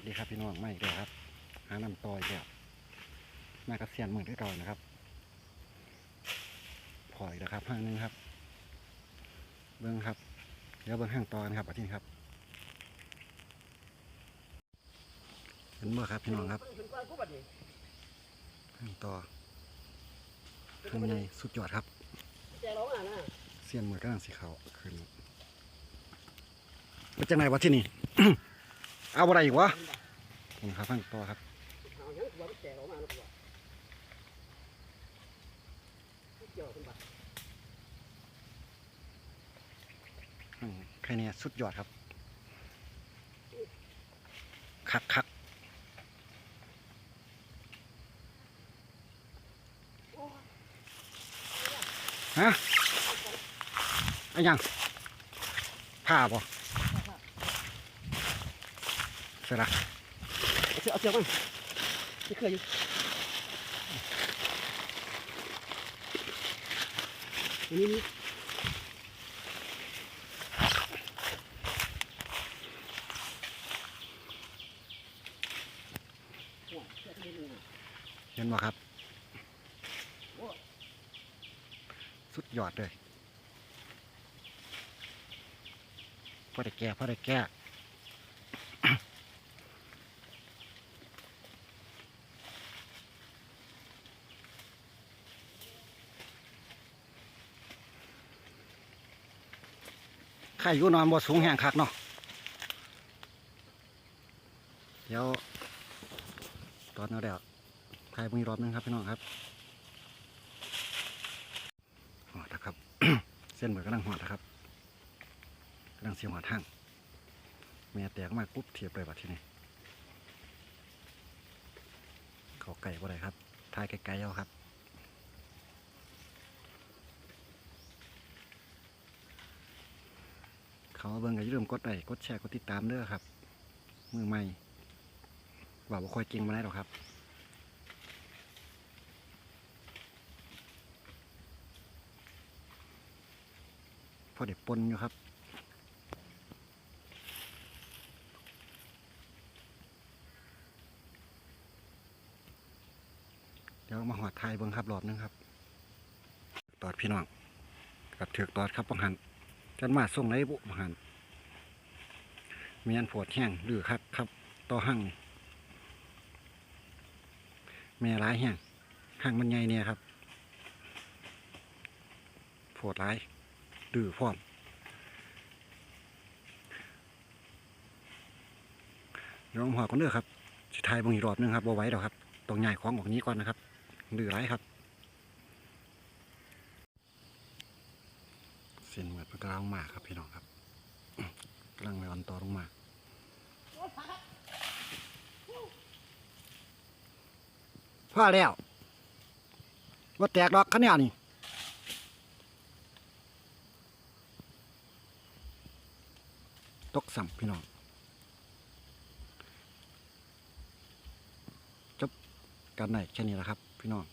วัสดีครับพี่น้องไม่เลยครับ หาน้ำต่อยแล้วมากระเซียนเหมือนที่เก่านะครับพออีกแล้วครับห้างนึงครับ เบิ้งครับเดี๋ยวเบิ้งห้างต่อกันครับอาทิตย์ครับเห็นบ่ครับพี่น้องครับห้างต่อห้างใหญ่สุดยอดครับเสียนเหมือนกำลังสีขาวขึ้นเป็นจังไหนวะที่นี่ เอาอะไรอีกวะผมครับห้างต่อครับแจร้องอะนะตัวเกี่ยวขึ้นไปอืมแค่นี้สุดยอดครับ คักคักฮะไอ้ยังผ้าบ่เสร็จละเอาเชือกเอาเชือกมันไม่เคยอยู่นี่นี่เห็นบ่ครับ สุดยอดเลยพอได้แก่พอได้แก่ ใครอยู่นอนบ่สูงแห้งคักเนาะเดี๋ยวตอนเอาเดี๋ยวถ่ายมีรอบนึงครับพี่น้องครับหอดนะครับ เส้นเหมือนกำลังหอดนะครับกำลังเสียงหอดห้างแม่แตกมาปุ๊บเทียบเลยบัดทีนี้เขาไก่บ่ได้ครับถ่ายไกลๆเอาครับ เขาเบิ่งก็อย่าลืมกดไลค์กดแชร์กดติดตามเด้อครับ มือใหม่ว่าบ่ค่อยเก่งมาได้หรอกครับพอเด็กปนอยู่ครับเดี๋ยวมาหอดไทยเบิ้งครับรอบหนึงครับ ตอดพี่น้องกับเถือกตอดครับบังหัน กันมาส่งไรบุหันมีอันปวดแห้งหรือครับครับต่อหั่งแม่ร้ายแห้งหั่งมันใหญ่เนี่ยครับปวดร้ายดื้อพร้อมเดี๋ยวผมหอก่อนเด้อครับสุดท้ายบางอีกรอบหนึงครับบ่ไว้ดอกครับต้องใหญ่ของออกนี้ก่อนนะครับดื้อร้ายครับ เส้นเหมือนกำลังมาครับพี่น้องครับกำลังไม่อ่อนต่อลงมาพ่อแล้วว่าแตกดอกขนเนี่ยนี่ตกสัมพี่น้องจบกันไหนแค่นี้แหละครับ พี่น้อง